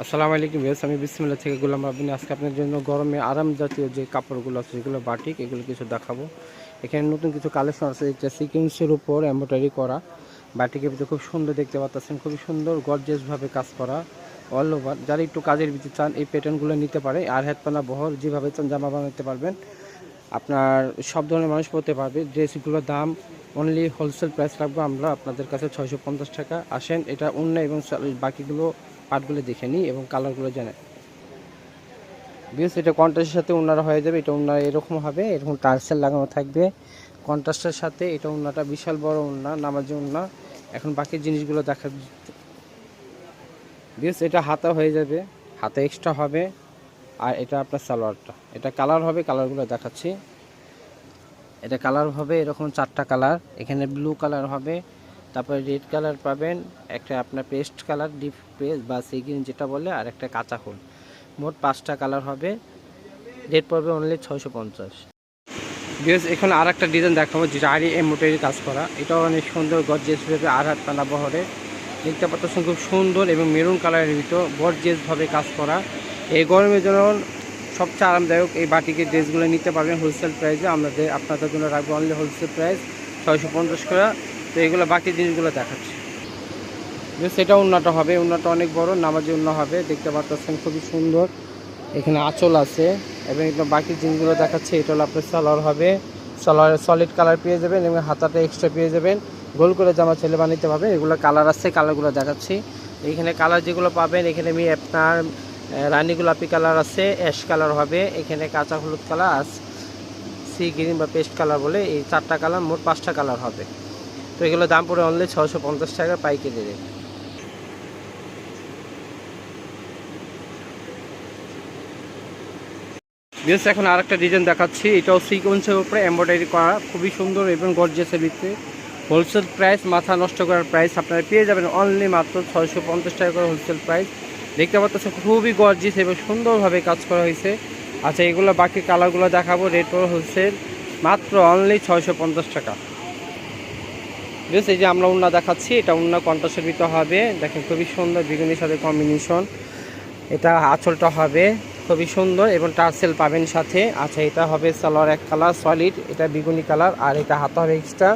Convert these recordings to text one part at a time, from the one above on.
আসসালামু আলাইকুম বেশ আমি বিসমিল্লা থেকে গোলাম রাবিন আজকে আপনার জন্য গরমে আরাম জাতীয় যে কাপড়গুলো আছে, সেগুলো বাটিক, এগুলো কিছু দেখাবো। এখানে নতুন কিছু কালেকশন আছে, এটা সিকুয়েন্সের উপর এম্ব্রয়ডারি করা। বাটিকের ভিতরে খুব সুন্দর দেখতে পাচ্ছেন, খুবই সুন্দর গর্জেসভাবে কাজ করা অল ওভার যারা একটু কাজের ভিতরে চান, এই প্যাটার্নগুলো নিতে পারে। আর হাতপানা বহর, যেভাবে চান, জামা বানাতে পারবেন। আপনার সব ধরনের মানুষ পড়তে পারবে। ড্রেসগুলোর দাম অনলি হোলসেল প্রাইস রাখব আমরা। আপনাদের কাছে ছয়শো পঞ্চাশ টাকা। আসেন, এটা অন্য এবং বাকিগুলো পার্টগুলো দেখে নিই এবং কালারগুলো জানাই। বিকজ এটা কন্ট্রাস্টের সাথে ওনারা হয়ে যাবে, এটা ওনারা এরকম হবে, এরকম টার্সেল লাগানো থাকবে। কন্ট্রাস্টের সাথে এটা ওনাটা বিশাল বড় ওনা নামাজি ওনা এখন বাকি জিনিসগুলো দেখা বিকজ এটা হাতা হয়ে যাবে, হাতে এক্সট্রা হবে, আর এটা আপনার সালোয়ারটা। এটা কালার হবে কালারগুলো দেখাচ্ছি। এটা কালার হবে এরকম চারটা কালার এখানে ব্লু কালার হবে তারপরে রেড কালার পাবেন, একটা আপনার পেস্ট কালার ডিপ পেস্ট বা সিগ্রিন যেটা বলে, আর একটা কাঁচা ফুল। মোট পাঁচটা কালার হবে। রেট পড়বে অনলি ছয়শো পঞ্চাশ। বিকজ এখানে আর একটা ডিজাইন দেখাবো আরই এমোটারি কাজ করা। এটাও অনেক সুন্দর গর্জিয়াসভাবে আর হাত পানা বহরে। দেখতে পাচ্ছেন খুব সুন্দর এবং মেরুন কালারের ভিতর গর্জিয়াসভাবে কাজ করা। এই গরমের জন্য সবচেয়ে আরামদায়ক এই বাটিকের ড্রেসগুলো নিতে পারবেন হোলসেল প্রাইসে আমাদের আপনাদের জন্য রাখব অনলি হোলসেল প্রাইস ছয়শো পঞ্চাশ করে। তো এগুলো বাকি জিনিসগুলো দেখাচ্ছি। সেটা উন্নত হবে, উন্নত অনেক বড়, নামাজি উন্ন হবে। দেখতে পাচ্ছেন খুবই সুন্দর। এখানে আঁচল আছে এবং একদম বাকি জিনিসগুলো দেখাচ্ছে। এটা হলো আপনার সালোয়ার হবে। সালোয়ারের সলিড কালার পেয়ে যাবেন এবং হাতাটা এক্সট্রা পেয়ে যাবেন। গোল করে জামা ছেলে বানাতে পারবেন এগুলো কালার আছে কালারগুলো দেখাচ্ছি। এখানে কালার যেগুলো পাবেন, এখানে আমি আপনার রানী গোলাপি কালার আছে অ্যাশ কালার হবে। এখানে কাঁচা হলুদ কালার আর সি গ্রিন বা পেস্ট কালার বলে, এই চারটা কালার মোট পাঁচটা কালার হবে। তো এগুলো দাম পড়ে অনলি ছশো পঞ্চাশ টাকা পাইকারি রেট বেশ এখন আরেকটা ডিজাইন দেখাচ্ছি। এটাও সিকোয়েন্সের উপরে এমব্রয়ডারি করা, খুবই সুন্দর এবং গর্জিয়াসের ভিতরে। হোলসেল প্রাইস মাথা নষ্ট করার প্রাইস আপনারা পেয়ে যাবেন অনলি মাত্র ছয়শো পঞ্চাশ টাকা করে হোলসেল প্রাইস দেখতে পাচ্ছেন, খুবই গর্জিয়াস এবং সুন্দরভাবে কাজ করা হয়েছে। আচ্ছা এগুলো বাকি কালারগুলো দেখাবো রেট হোলসেল মাত্র অনলি ছয়শো পঞ্চাশ টাকা। বেশ এই যে আমরা উন্না দেখাচ্ছি, এটা উন্না কন্টাসের হবে। দেখেন, খুবই সুন্দর বেগুনির সাথে কম্বিনেশন এটা আঁচলটা হবে খুবই সুন্দর এবং টার্সেল পাবেন সাথে। আচ্ছা এটা হবে সালোয়ার এক কালার সলিড এটা বেগুনি কালার আর এটা হাতা হবে এক্সট্রা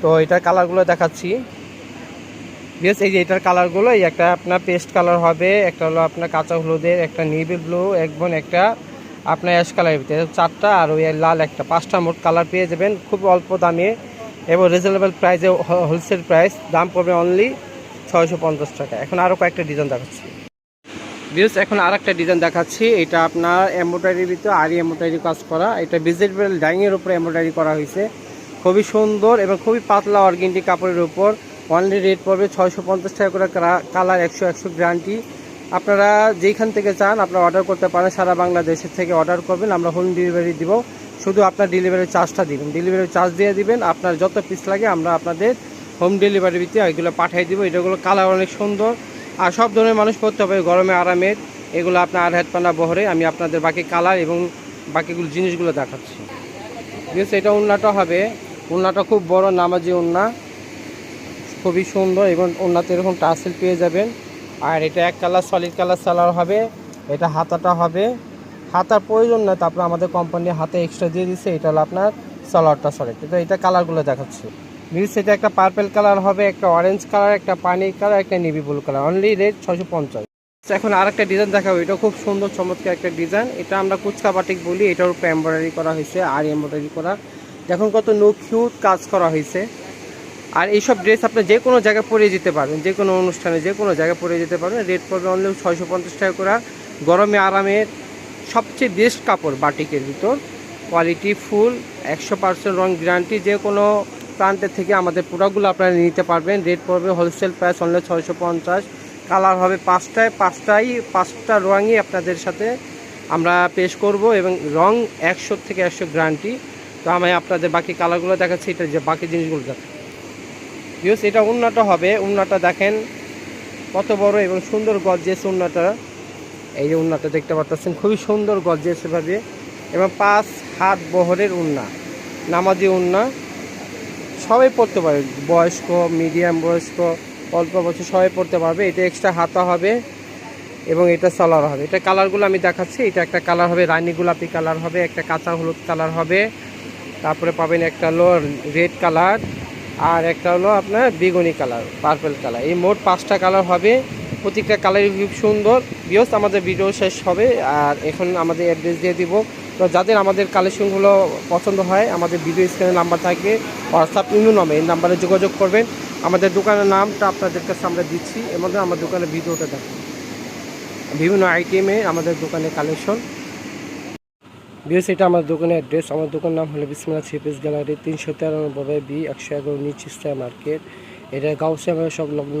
তো এটার কালারগুলো দেখাচ্ছি। বেশ এই যে এটার কালারগুলো, এই একটা আপনার পেস্ট কালার হবে, একটা হলো আপনার কাঁচা হলুদের, একটা নেভি ব্লু একজন একটা আপনার অ্যাশ কালারের ভিতরে। চারটা আর ওই লাল একটা। পাঁচটা মোট কালার পেয়ে যাবেন। খুব অল্প দামে এবং রিজনেবল প্রাইসে হোলসেল প্রাইস দাম পড়বে অনলি ছয়শো পঞ্চাশ টাকা। এখন আরও কয়েকটা ডিজাইন দেখাচ্ছি। বিউস এখন আর একটা ডিজাইন দেখাচ্ছি। এটা আপনার এমব্রয়ডারির ভিতরে আরি এমব্রয়ডারি কাজ করা। এটা ভিজিটেবল ডাইংয়ের উপরে এমব্রয়ডারি করা হয়েছে। খুবই সুন্দর এবং খুবই পাতলা অর্গেন্টি কাপড়ের উপর। অনলি রেট পড়বে ছয়শো পঞ্চাশ টাকা করে কালার একশো একশো গ্যারান্টি আপনারা যেইখান থেকে চান, আপনারা অর্ডার করতে পারেন। সারা বাংলাদেশের থেকে অর্ডার করবেন। আমরা হোম ডেলিভারি দিব। শুধু আপনার ডেলিভারি চার্জটা দিবেন। ডেলিভারি চার্জ দিয়ে দিবেন, আপনার যত পিস লাগে আমরা আপনাদের হোম ডেলিভারি ভিত্তি এগুলো পাঠিয়ে দিব। এটাগুলো কালার অনেক সুন্দর। আর সব ধরনের মানুষ পড়তে হবে, গরমে আরামের এগুলো আপনার আর হেডপানা বহরে আমি আপনাদের বাকি কালার এবং বাকিগুলো জিনিসগুলো দেখাচ্ছি। বিকজ এটা উন্নাটা হবে। উন্নাটা খুব বড়, নামাজি উন্না। খুবই সুন্দর এবং উন্নাতে এরকম টাসেল পেয়ে যাবেন। আর এটা এক কালার সলিড কালার সালার হবে। এটা হাতাটা হবে। হাতার প্রয়োজন নয় তারপরে আমাদের কোম্পানি হাতে এক্সট্রা দিয়ে দিচ্ছে এটা হলো আপনার সালোয়ারটা সলিড তো এটা কালারগুলো দেখাচ্ছি। মিলস এটা একটা পার্পেল কালার হবে, একটা অরেঞ্জ কালার একটা পানি কালার একটা navy blue colour only rate ছশো পঞ্চাশ। এখন আরেকটা ডিজাইন দেখাবো, এটা খুব সুন্দর, চমৎকার একটা ডিজাইন এটা আমরা কুচকা বাটিক বলি, এটার উপরে এমব্রয়ডারি করা হয়েছে, আর এমব্রয়ডারি করা। দেখুন কত নো কিউট কাজ করা হয়েছে। আর এইসব ড্রেস আপনি যে কোনো জায়গায় পরে যেতে পারবেন, যে কোনো অনুষ্ঠানে যে কোনো জায়গায় পরে যেতে পারবেন। রেট পড়বে অনলি ছয়শো পঞ্চাশ টাকা করে। গরমে আরামের সবচেয়ে বেস্ট কাপড় বাটিকের ভিতর। কোয়ালিটি ফুল একশো পার্সেন্ট রং গ্যারান্টি যে কোনো প্রান্তের থেকে আমাদের প্রোডাক্টগুলো আপনারা নিতে পারবেন। রেট পড়বে হোলসেল প্রাইস অনলি ছয়শো পঞ্চাশ। কালার হবে পাঁচটায়, পাঁচটাই, পাঁচটা রঙই আপনাদের সাথে আমরা পেশ করব এবং রং একশো থেকে একশো গ্যারান্টি তো আমি আপনাদের বাকি কালারগুলো দেখাচ্ছি, এটা যে বাকি জিনিসগুলো দেখ বিকজ এটা উন্নাটা হবে। উন্নাটা দেখেন, কত বড় এবং সুন্দর গর্জেস উন্নাটা এই যে উন্নাটা দেখতে পাচ্ছেন, খুবই সুন্দর গর্জেস ভাবে এবং পাঁচ হাত বহরের উন্না, নামাজি উন্না, সবাই পড়তে পারে, বয়স্ক মিডিয়াম বয়স্ক, অল্প বছর সবাই পড়তে পারবে। এটা এক্সট্রা হাতা হবে এবং এটা সালোয়ার হবে। এটা কালারগুলো আমি দেখাচ্ছি, এটা একটা কালার হবে, রানী গোলাপি কালার হবে, একটা কাঁচা হলুদ কালার হবে। তারপরে পাবেন একটা হলো রেড কালার আর একটা হলো আপনার বেগুনি কালার পার্পেল কালার এই মোট পাঁচটা কালার হবে। প্রত্যেকটা কালারই খুব সুন্দর। বিয়স আমাদের ভিডিও শেষ হবে। আর এখন আমাদের অ্যাড্রেস দিয়ে দিব। তো যাদের আমাদের কালেকশনগুলো পছন্দ হয়, আমাদের ভিডিও স্ক্রিনে নাম্বার থাকবে হোয়াটসঅ্যাপ ইমো নামে, এই নাম্বারে যোগাযোগ করবেন। আমাদের দোকানের নামটা আপনাদের কাছে আমরা দিচ্ছি। এর মধ্যে আমার দোকানের ভিডিওটা দেখুন। বিভিন্ন আইটেমে আমাদের দোকানে কালেকশন বিএস এটা আমার দোকানের অ্যাড্রেস আমার দোকানের নাম হলো বিসমিল্লা থ্রিপিস গ্যালারি, তিনশো তেরানব্বই বি, একশো এগারো নিচ স্টার মার্কেট। এটা গাউসিয়া সংলগ্ন।